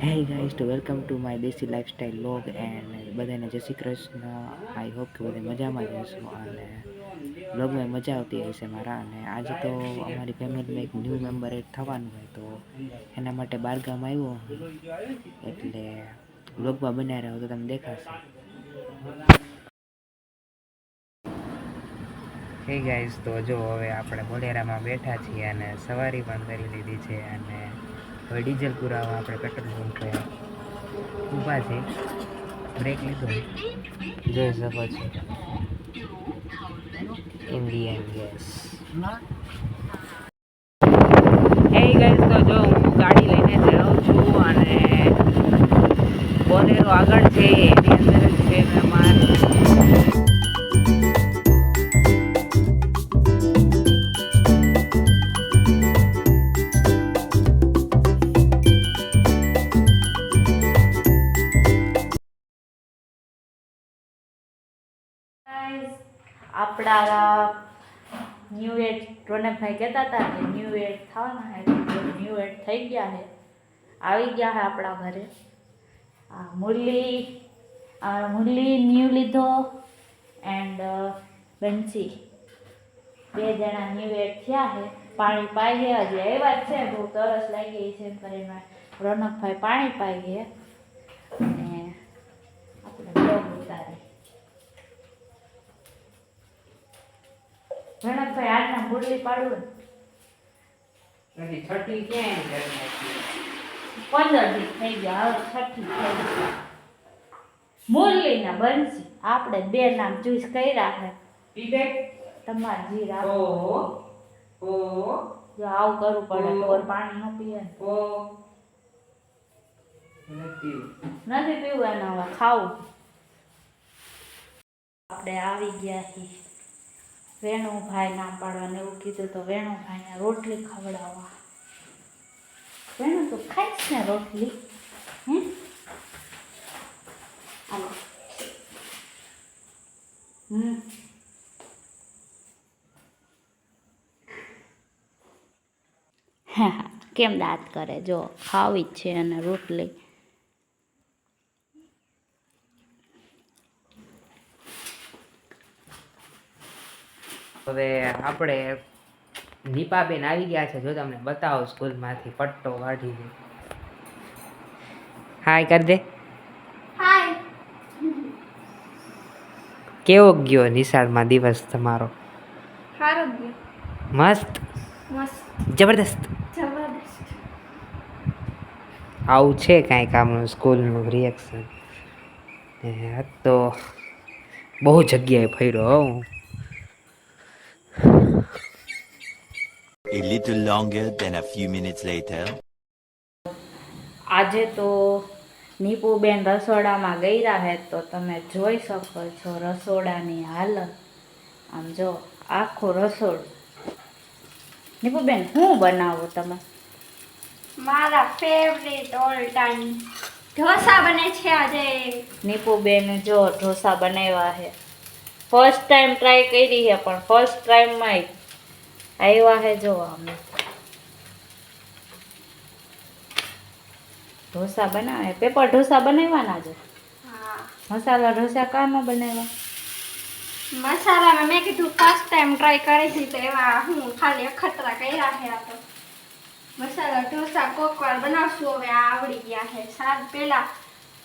હે ગાઈઝ તો welcome to my desi lifestyle vlog and બધાને જય શ્રી કૃષ્ણ. આઈ હોપ કે બધા મજામાં જ અને લોગમાં મજા આવતી હશે મારા. અને આજે તો અમારી ફેમિલીમાં એક ન્યૂ મેમ્બર એડ થવાનું હોય તો એના માટે બારગામ આવ્યો. એટલે લોગમાં બનાવી રહ્યો તો તમને દેખાશે. હે ગાઈઝ તો જો હવે આપણે મોઢેરામાં બેઠા છીએ અને સવારી પણ કરી લીધી છે અને હવે ડીઝલ પુરાવા આપણે પેટ્રોલ પંપે ઊભા છે. બ્રેક લીધો. જય શકો છે ઇન્ડિયન ગેસ હે ગાઈઝ તો જો હું ગાડી લઈને જાઉં છું અને બોલેરો આગળ છે. એની અંદર છે Guys, આપણા ન્યૂ એડ રોનકભાઈ કહેતા હતા કે ન્યૂ એડ થવાના હે ન્યૂ એડ થઈ ગયા છે આવી ગયા છે આપણા ઘરે. આ મુરલી મુરલી ન્યૂ લીધો એન્ડ બંસી. બે જણા ન્યૂ એડ થયા છે પાણી પાઈ ગયા હજી. એ વાત છે, બહુ તરસ લાગી ગઈ છે એમ કરીને રોનકભાઈ પાણી પાઈ છે રણકભાઈ આજના મુરલી પાડવું નથી છઠ્ઠી ક્યાં કરી નાખી? પંદર દી થઈ ગયા હવે છઠ્ઠી થઈ ગઈ. મુરલીના બંસી આપણે બે નામ ચૂઝ કર્યા છે. પીબે તમાર જી રાખ ઓહો ઓહો. જો આવું કરવું પડે તો પાણી ન પીએ. ઓ નથી નથી પીવું એના હવે ખાવું. આપણે આવી ગયા છીએ. વેણુભાઈ ના પાડવાને એવું કીધું તો વેણુભાઈને રોટલી ખવડાવવા. વેણુ, તું ખાઈશ ને રોટલી? હમ? હમ. હા હા. કેમ દાંત કરે? જો, ખાવી જ છે અને રોટલી. હવે આપણે દીપાબેન આવી ગયા છે. જો તમને બતાવો સ્કૂલમાંથી પટ્ટો કાઢીને હાય કરી દે. હાય કેવો ગયો નિશાળમાં દિવસ તમારો? સારો ગયો. મસ્ત? મસ્ત. જબરદસ્ત? જબરદસ્ત. આવું છે કાંઈક આમનું સ્કૂલનું રિએક્શન તો બહુ જગ્યાએ ફર્યો હો A little longer than a few minutes later. આજે તો નીપુબેન રસોડામાં ગઈ હે તો તમે જોઈ શકો છો રસોડાની હાલત. આમ જો આખું રસોડું. નીપુબેન શું બનાવો તમે? મારા ફેવરેટ ઓલ ટાઈમ ઢોસા બને છે આજે. નીપુબેન જો ઢોસા બનાવ્યા છે ફર્સ્ટ ટાઈમ ટ્રાય કરી છે પણ ફર્સ્ટ ટાઈમમાં આવ્યા હે જો અમે. ઢોસા બનાવે. પેપર ઢોસા બનાવવાના છે? મસાલા ઢોસા કામાં બનાવ્યા? મસાલામાં મેં કીધું ફર્સ્ટ ટાઈમ ટ્રાય કરી હતી તો એવા હું ખાલી અખતરા કર્યા છે આ તો. મસાલા ઢોસા કોક વાર બનાવશું હવે આ આવડી ગયા છે. સાત પહેલા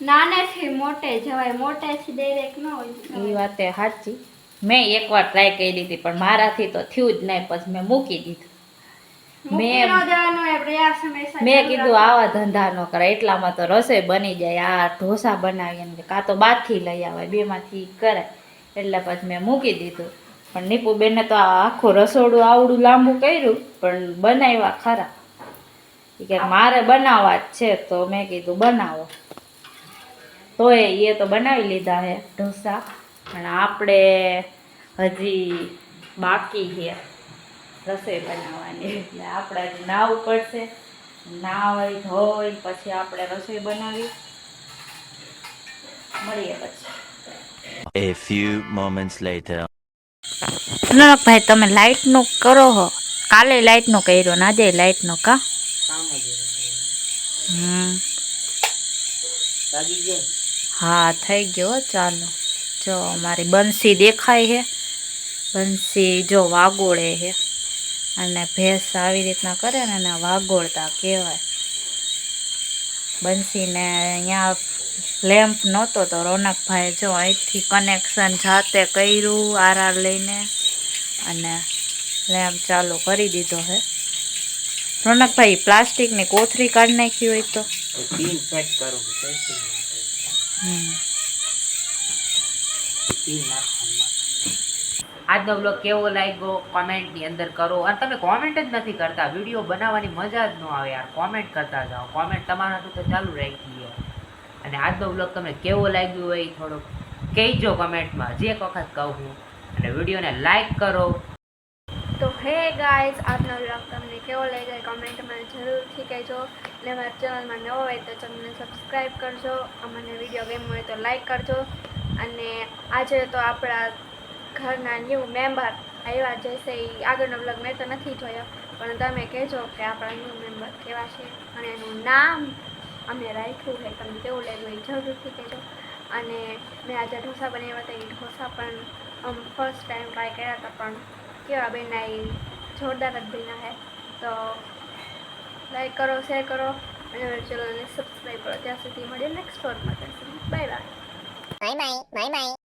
નાનેથી મોટે જવાય મોટેથી ડાયરેક્ટ ન એ હોય વાતે સાચી. મેં એકવાર ટ્રાય કરી હતી પણ મારાથી તો થયું જ નહીં પછી મેં મૂકી દીધું. મેં કીધું આવા ધંધા ન કરાય એટલામાં તો રસોઈ બની જાય આ ઢોસા બનાવીએ ને કાં તો બાથી લઈ આવે બેમાંથી કરાય એટલે પછી મેં મૂકી દીધું. પણ નીપુબેને તો આખું રસોડું આવડું લાંબુ કર્યું પણ બનાવ્યા ખરા. કે મારે બનાવવા જ છે તો મેં કીધું બનાવો. તોય એ તો બનાવી લીધા હે ઢોસા. પણ આપણે હજી બાકી છે રસોઈ બનાવવાની. એટલે આપણે હજી નાવું પડશે. નાવાઈ ધોઈ પછી આપણે રસોઈ બનાવી. મળીએ પછી. A few moments later. ભાઈ તમે લાઇટનું કરો હો. કાલે લાઇટનું કર્યો ને આજે લાઇટનું કા? કામ જ હમ હા થઈ ગયો હો, ચાલો. જો મારી બંસી દેખાય છે. બંસી જો વાગોળે છે. અને ભેંસ આવી રીતના કરે ને એને વાગોળતા કહેવાય. બંસીને અહીંયા લેમ્પ નહોતો તો રોનકભાઈ જો અહીંથી કનેક્શન જાતે કર્યું આરઆર લઈને અને લેમ્પ ચાલુ કરી દીધો છે. રોનકભાઈ પ્લાસ્ટિકની કોથળી કાઢી નાખી હોય તો? હમ. આજનો બ્લોગ કેવો લાગ્યો? કોમેન્ટની અંદર કરો. અને તમે કોમેન્ટ જ નથી કરતા. વીડિયો બનાવવાની મજા જ ન આવે યાર. કોમેન્ટ કરતા જાઓ. કોમેન્ટ તમારાથી તો ચાલુ રાખી યાર અને આજનો બ્લોગ તમને કેવો લાગ્યો હોય થોડોક કહેજો કોમેન્ટમાં જે એક વખત કહું હું. અને વિડીયોને લાઈક કરો. તો હે ગાઈઝ આજનો બ્લોગ તમને કેવો લાગ્યો કોમેન્ટમાં જરૂરથી કહેજો. અને મારા ચેનલમાં નવો હોય તો ચેનલને સબસ્ક્રાઈબ કરજો. અમને વીડિયો ગેમ હોય તો લાઈક કરજો. અને આજે તો આપણા ઘરના ન્યૂ મેમ્બર આવ્યા જશે એ આગળનો બ્લોગ મેં તો નથી જોયો, પણ તમે કહેજો કે આપણા ન્યૂ મેમ્બર કેવા છે અને એનું નામ અમે રાખ્યું છે તમને કેવું લાગ્યું એ જરૂરથી કહેજો. અને મેં આજે ઢોસા બનાવ્યા હતા એ ઢોસા પણ આમ ફર્સ્ટ ટાઈમ ટ્રાય કર્યા હતા, પણ કેવા બેના એ જોરદાર જ બેના છે. તો લાઈક કરો શેર કરો, અને ચેનલને સબસ્ક્રાઈબ કરો, ત્યાં સુધી મળીએ નેક્સ્ટ વ્લોગમાં ત્યાં સુધી બાય બાય 买买买买。